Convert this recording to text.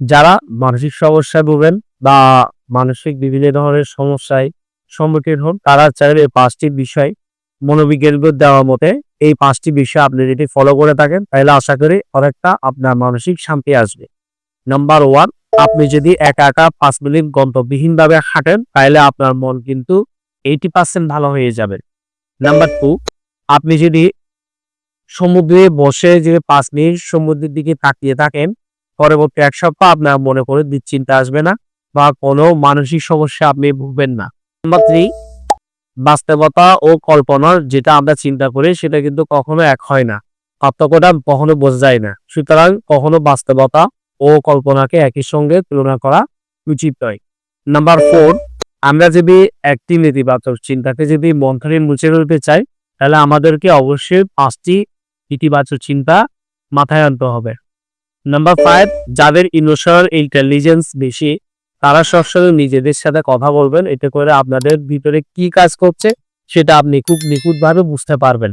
যারা মানসিক সমস্যায় ভোগেন বা মানসিক বিভিন্ন ধরনের সমস্যায় সম্মুখীন হন, তারা চাইলে এই পাঁচটি বিষয় মনোবিজ্ঞান দেওয়ার মতে এই পাঁচটি বিষয় আপনি যদি ফলো করে থাকেন, তাহলে আশা করি অনেকটা আপনার মানসিক শান্তি আসবে। নাম্বার ওয়ান আপনি যদি একা একা পাঁচ মিনিট গন্তব্যহীন ভাবে হাঁটেন, তাহলে আপনার মন কিন্তু এইটি পার্সেন্ট ভালো হয়ে যাবে। নাম্বার টু আপনি যদি সমুদ্রে বসে যে পাঁচ মিনিট সমুদ্রের দিকে তাকিয়ে থাকেন পরবর্তী এক সপ্তাহ আপনার মনে করে দুশ্চিন্তা আসবে না বা কোনো মানসিক সমস্যা আপনি ভুগবেন না। বাস্তবতা ও কল্পনার যেটা আমরা চিন্তা করি সেটা কিন্তু কখনো এক হয় না। পার্থক্যটা কখনো বোঝা যায় না। সুতরাং কখনো বাস্তবতা ও কল্পনাকে একই সঙ্গে তুলনা করা উচিত নয়। নাম্বার ফোর আমরা যদি একটি নেতিবাচক চিন্তাকে যদি মন মুছে ফেলতে চাই, তাহলে আমাদেরকে অবশ্যই পাঁচটি ইতিবাচক চিন্তা মাথায় আনতে হবে। নাম্বার ফাইভ যাদের ইমোশনাল ইন্টেলিজেন্স বেশি, তারা সবসময় নিজেদের সাথে কথা বলবেন। এতে করে আপনাদের ভিতরে কি কাজ করছে, সেটা আপনি খুব নিখুঁতভাবে বুঝতে পারবেন।